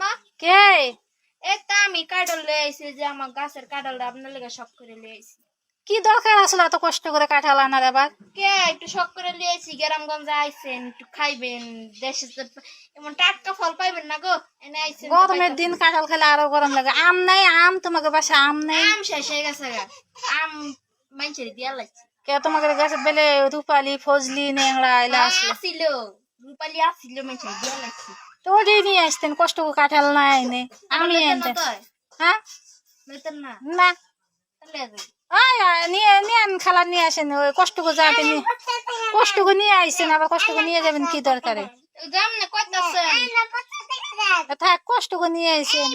মা কে? আমি কাটল লয়ে আইছি যে আমার গাছের আপনার লেগে শখ করে লয়ে আইছি। কি দরকার আসলে এত কষ্ট করে কাঁঠাল আনার আবার? কে একটু শখ করে লয়ে আইছি গ্রামগঞ্জে আইছেন একটু খাইবেন দেশে এমন টাটকা ফল পাইবেন না গো এনে আইছেন গরমের দিন কাঁঠাল খেলে আরও গরম লাগে। আম নাই আম তোমাকে বাসা আম নাই। আম শেষ হয়ে গেছে গা। আম মানুষের দিয়া লাগছে কে তোমাকে গাছে বেলে রূপালি ফজলি নেংড়া এলা আসলো রূপালি আসিল মানুষের দিয়া লাগছে তো ওটাই নিয়ে আসতেন কষ্ট করে কাঁঠাল না এনে। আমি এনতেন হ্যাঁ? না? না। তাহলে যাই। আয় আয়, নিয়ে নিয়ে আন খালা নিয়ে আসেন। ওই কষ্ট করে যাতে নিয়ে কষ্ট করে নিয়ে আসছেন আবার কষ্ট করে নিয়ে যাবেন কি দরকারে? থাক কষ্ট করে নিয়ে আসেন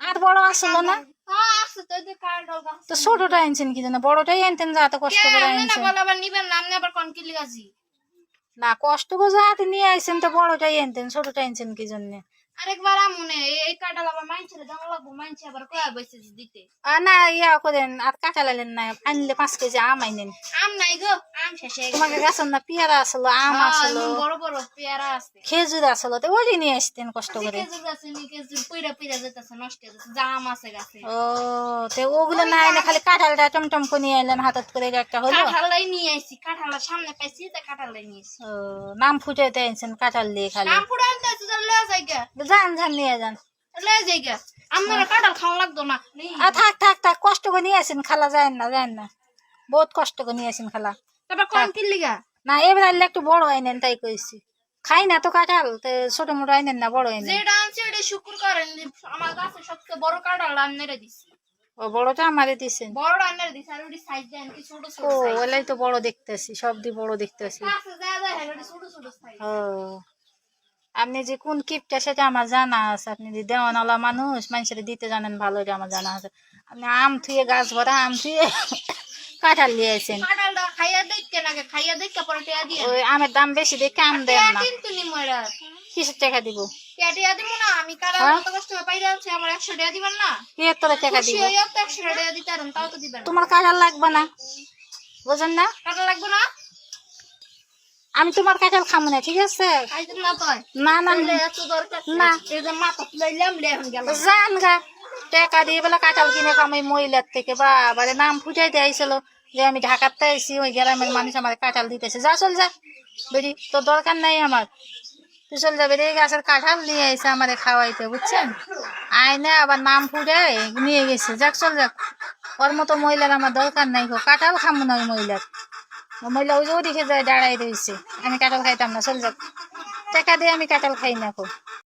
আর বড় আসলো না? হ্যাঁ তো ছোটটা আনছেন কি জন্য বড়টাই আনতেন যা তো কষ্ট করে আনছেন। আবার নিবেন না আপনি আবার কোন গাছি না কষ্ট করে যাতে নিয়ে আসছেন তো বড়টাই আনতেন ছোটটা আনছেন কি জন্য আরেকবার আমনে এই কাটাল আবার মাইনছে দেওয়া লাগবো মাইনছে আবার কয়া বসে দিতে? আর না ইয়া করেন আর কাঁচা লাইলেন না আনলে পাঁচ কেজি আম আইনেন আম নাই গো আম শেষে গেছে। তোমাকে গাছের না পেয়ারা আসলো আম আসলো। বড় বড় পেয়ারা আছে। খেজুর আসলো তো ওই নিয়ে আসতেন কষ্ট করে। কেজুর গাছে নি কেজুর পুইরা পুইরা যেতেছে নষ্ট হয়ে যাচ্ছে জাম আছে গাছে। ও তো ওগুলো না এনে খালি কাঁঠালটা টমটম করে নিয়ে এলেন হাতত করে একটা হলো। কাঁঠালাই নিয়ে আইছি কাঁঠালের সামনে পাইছি তা কাঁঠালাই নিয়ে ও নাম ফুটাইতে আনছেন কাঁঠাল দিয়ে খালি। পুরো যান যান নিয়ে যান। লয়ে যাই গা আপনারা কাঁঠাল খাওয়া লাগতো না? থাক থাক থাক কষ্ট করে নিয়ে আসেন খালা যায় না যায় না। বহুত কষ্ট করে নিয়ে আসেন খালা। তারপর কোন কিনলি গা? না এবার আনলে একটু বড় আইনেন তাই কইছি। খাই না তো কাঁঠাল ছোট মোটো আইনেন না বড় আইনেন। যেটা আনছে এটা শুকুর করেন আমার গাছে সবচেয়ে বড় কাঁঠাল আন্নারে দিছি। ও বড়টা আমারে দিছেন? বড় আন্নারে দিছি আর ওটি সাইজ দেন কি ছোট ছোট ও ওলাই তো বড় দেখতেছি সব দিয়ে বড় দেখতেছি। গাছে যা যা হ্যাঁ ছোট ছোট সাইজ ও। আপনি যে কোন কিপটা সেটা আমার জানা আছে? আপনি যে দেওয়ানওয়ালা মানুষ মানুষের দিতে জানেন ভালো এটা আমার জানা আছে। আপনি আম থুয়ে গাছ ভরা আম থুয়ে কাঁঠাল নিয়ে আসেন ওই আমের দাম বেশি দেখে আম দেন না। কিসের টাকা দিব। তোমার কাঁঠাল লাগবে না? বোঝেন না? কাটা লাগবে না? আমি তোমার কাঁঠাল খাব না ঠিক আছে? না না না। জান গা টাকা দিয়ে বেলা কাঁঠাল কিনে খামাই মহিলার থেকে। বাবারে নাম ফুটাইতে আইছিল যে আমি ঢাকাতে আইছি ওই গ্রামের মানুষ আমার কাঁঠাল দিতেছে। যা চল যা বেরি তোর দরকার নাই আমার। তুই চল যাবে রে গাছের কাঁঠাল নিয়ে আইসে আমারে খাওয়াইতে বুঝছেন? আইনে আবার নাম ফুটে নিয়ে গেছে। যাক চল যাক। ওর মতো মহিলার আমার দরকার নাই গো। কাঁঠাল খামো না ওই মহিলার। মহিলা ওই যে যায় দাঁড়াই রয়েছে আমি কাঁঠাল খাইতাম না, চল যাক। টাকা দিয়ে আমি কাঁঠাল খাই না গো